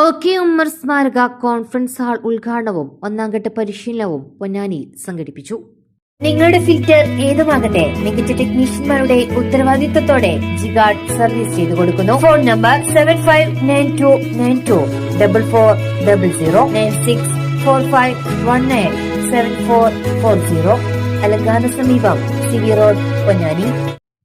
O K Ummer സ്മാരക conference hall ഉദ്ഘാടനവും ഒന്നാംഘട്ട പരിശീലനവും പൊന്നാനിയിൽ സംഘടിപ്പിച്ചു. നിങ്ങളുടെ ഫിൽറ്റർ ഏതുമാകട്ടെ മികച്ച ടെക്നീഷ്യന്മാരുടെ ഉത്തരവാദിത്തത്തോടെ ജിഗാർഡ് സർവീസ് ചെയ്തു കൊടുക്കുന്നു. Phone number seven five nine two nine two double four double zero nine six four five one nine seven four four zero അലങ്കാന സമീപം C V road Ponnani.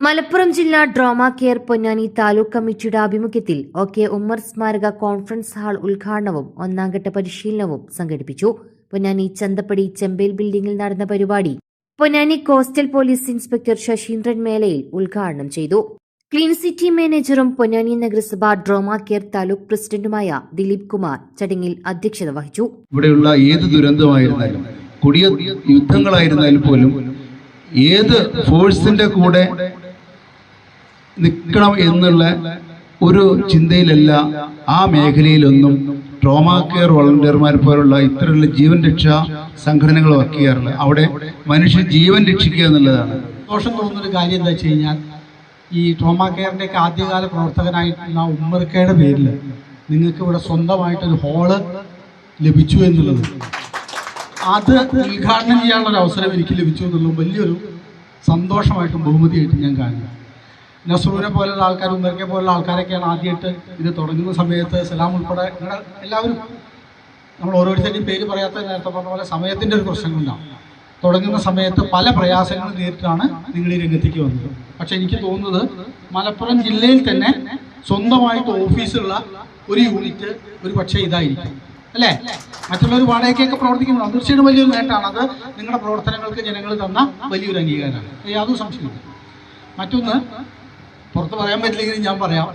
Malappuram ജില്ലാ ഡ്രോമ കെയർ പൊന്നാനി താലൂക്ക് കമ്മിറ്റിയുടെ ആഭിമുഖ്യത്തിൽ O K Ummer സ്മാരക conference hall ഉദ്ഘാടനവും ഒന്നാംഘട്ട പരിശീലനവും സംഘടിപ്പിച്ചു. പൊന്നാനി ചന്തപ്പടി ചെമ്പേൽ ബിൽഡിംഗിൽ നടന്ന പരിപാടി Ponnani coastal police inspector Sasheendran Melayil ഉദ്ഘാടനം ചെയ്തു. ക്ലീൻ സിറ്റി മാനേജറും പൊന്നാനി നഗരസഭ ഡ്രോമ കെയർ താലൂക്ക് പ്രസിഡന്റുമായ ദിലീപ് കുമാർ ചടങ്ങിൽ അധ്യക്ഷത വഹിച്ചു. ഇവിടെയുള്ള ഏത് ദുരന്തമായിരുന്നാലും കൊടിയ യുദ്ധങ്ങളായിരുന്നാലും പോലും ഏത് ഫോഴ്സിന്റെ കൂടെ നിൽക്കണം എന്നുള്ള ഒരു ചിന്തയിലല്ല ആ മേഖലയിലൊന്നും ട്രോമ കെയർ വളണ്ടിയർമാർ പോലുള്ള ഇത്തരത്തിലുള്ള ജീവൻ രക്ഷാ സംഘടനകൾ വർക്ക് അവിടെ മനുഷ്യ ജീവൻ രക്ഷിക്കുക എന്നുള്ളതാണ്. സന്തോഷം തോന്നുന്നൊരു കാര്യം എന്താ വെച്ച് കഴിഞ്ഞാൽ ഈ ട്രോമ കെയറിന്റെ ഒക്കെ ആദ്യകാല പ്രവർത്തകനായിട്ടുള്ള ഉമ്മർക്കയുടെ പേരിൽ നിങ്ങൾക്ക് ഇവിടെ സ്വന്തമായിട്ടൊരു ഹോൾ ലഭിച്ചു എന്നുള്ളത്. അത് ഉദ്ഘാടനം ചെയ്യാനുള്ള ഒരു അവസരം എനിക്ക് ലഭിച്ചു എന്നുള്ളത് വലിയൊരു സന്തോഷമായിട്ടും ബഹുമതിയായിട്ടും ഞാൻ കാണുന്നു. നസറൂനെ പോലുള്ള ആൾക്കാർ ഉമ്മർക്കെ പോലുള്ള ആൾക്കാരൊക്കെയാണ് ആദ്യമായിട്ട് ഇത് തുടങ്ങുന്ന സമയത്ത് സലാം ഉൾപ്പെടെ നിങ്ങളുടെ എല്ലാവരും നമ്മൾ ഓരോരുത്തരുടെയും പേര് പറയാത്ത നേരത്തെ പറഞ്ഞ പോലെ സമയത്തിന്റെ ഒരു പ്രശ്നം തുടങ്ങുന്ന സമയത്ത് പല പ്രയാസങ്ങളും നേരിട്ടാണ് നിങ്ങൾ ഈ രംഗത്തേക്ക് വന്നത്. പക്ഷെ എനിക്ക് തോന്നുന്നത് മലപ്പുറം ജില്ലയിൽ തന്നെ സ്വന്തമായിട്ട് ഓഫീസുള്ള ഒരു യൂണിറ്റ് ഒരു പക്ഷേ ഇതായിരിക്കും. അല്ലേ? മറ്റുള്ളവർ വാടകയ്ക്കൊക്കെ പ്രവർത്തിക്കുമ്പോൾ തീർച്ചയായിട്ടും വലിയൊരു നേട്ടമാണ്. അത് നിങ്ങളുടെ പ്രവർത്തനങ്ങൾക്ക് ജനങ്ങൾ തന്ന വലിയൊരു അംഗീകാരമാണ്. യാതൊരു സംശയമില്ല മറ്റൊന്ന് പുറത്ത് പറയാൻ പറ്റില്ലെങ്കിലും ഞാൻ പറയാം.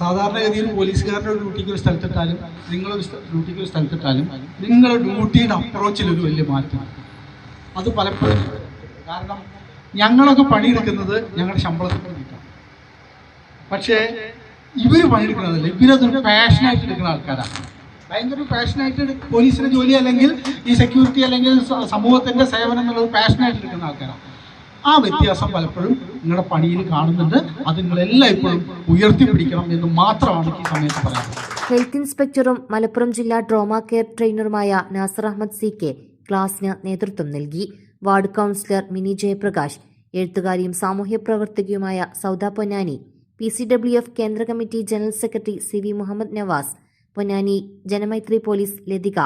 സാധാരണഗതിയിൽ പോലീസുകാരുടെ ഡ്യൂട്ടിക്ക് ഒരു സ്ഥലത്തിട്ടാലും നിങ്ങളൊരു ഡ്യൂട്ടിക്ക് ഒരു സ്ഥലത്തിട്ടാലും നിങ്ങളുടെ ഡ്യൂട്ടിയുടെ അപ്രോച്ചിൽ ഒരു വലിയ മാറ്റം. അത് പലപ്പോഴും കാരണം ഞങ്ങളൊക്കെ പണിയെടുക്കുന്നത് ഞങ്ങളുടെ ശമ്പളത്തിൽ വേണ്ടിയിട്ടാണ് പക്ഷേ ഇവർ പണിയെടുക്കുന്നതല്ല ഇവരതൊരു പാഷനായിട്ട് എടുക്കുന്ന ആൾക്കാരാണ്. ഭയങ്കര പാഷനായിട്ട് പോലീസിന്റെ ജോലി അല്ലെങ്കിൽ ഈ സെക്യൂരിറ്റി അല്ലെങ്കിൽ സമൂഹത്തിന്റെ സേവനം എന്നുള്ളത് പാഷനായിട്ട് എടുക്കുന്ന ആൾക്കാരാണ്. ആ വ്യത്യാസം പലപ്പോഴും നിങ്ങളുടെ പണിയിൽ കാണുന്നുണ്ട്. അത് നിങ്ങളെല്ലാം ഇപ്പോഴും ഉയർത്തിപ്പിടിക്കണം എന്ന് മാത്രമാണ് ഈ സമയത്ത് പറയുന്നത് ഹെൽത്ത് ഇൻസ്പെക്ടറും മലപ്പുറം ജില്ലാ ട്രോമ കെയർ ട്രെയിനറുമായ നാസർ അഹമ്മദ് സി കെ ക്ലാസിന് നേതൃത്വം നൽകി. വാർഡ് കൗൺസിലർ മിനി ജയപ്രകാശ് എഴുത്തുകാരിയും സാമൂഹ്യ പ്രവർത്തകയുമായ Sauda Ponnani P C W F കേന്ദ്ര committee general secretary C V Muhammed Navas Ponnani Janamaithri police Lathika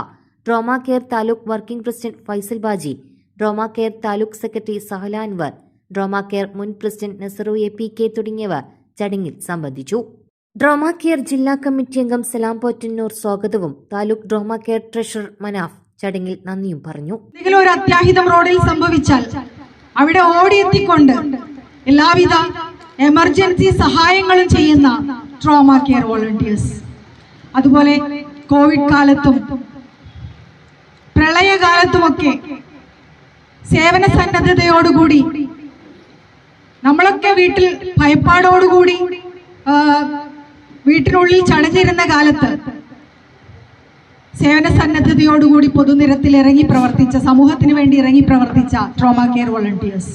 trauma care taluk working president Faisal Baji trauma care taluk secretary Sahala Anwar trauma care മുൻ president Nesaru A P K തുടങ്ങിയവർ ചടങ്ങിൽ സംബന്ധിച്ചു. ഡ്രോമ care ജില്ലാ committee അംഗം സലാം പോറ്റന്നൂർ സ്വാഗതവും taluk trauma care treasurer Manaf ചടങ്ങിൽ നന്ദിയും പറഞ്ഞു. ഒരു അത്യാഹിതം റോഡിൽ സംഭവിച്ചാൽ അവിടെ ഓടിയെത്തിക്കൊണ്ട് എല്ലാവിധ എമർജൻസി സഹായങ്ങളും ചെയ്യുന്ന ട്രോമ കെയർ വോളണ്ടിയേഴ്സ്. അതുപോലെ കോവിഡ് കാലത്തും പ്രളയകാലത്തുമൊക്കെ സേവന സന്നദ്ധതയോടുകൂടി നമ്മളൊക്കെ വീട്ടിൽ ഭയപ്പാടോടുകൂടി വീട്ടിനുള്ളിൽ ചടഞ്ഞിരുന്ന കാലത്ത് സേവന സന്നദ്ധതയോടുകൂടി പൊതുനിരത്തിൽ ഇറങ്ങി പ്രവർത്തിച്ച സമൂഹത്തിന് വേണ്ടി ഇറങ്ങി പ്രവർത്തിച്ച trauma care volunteers.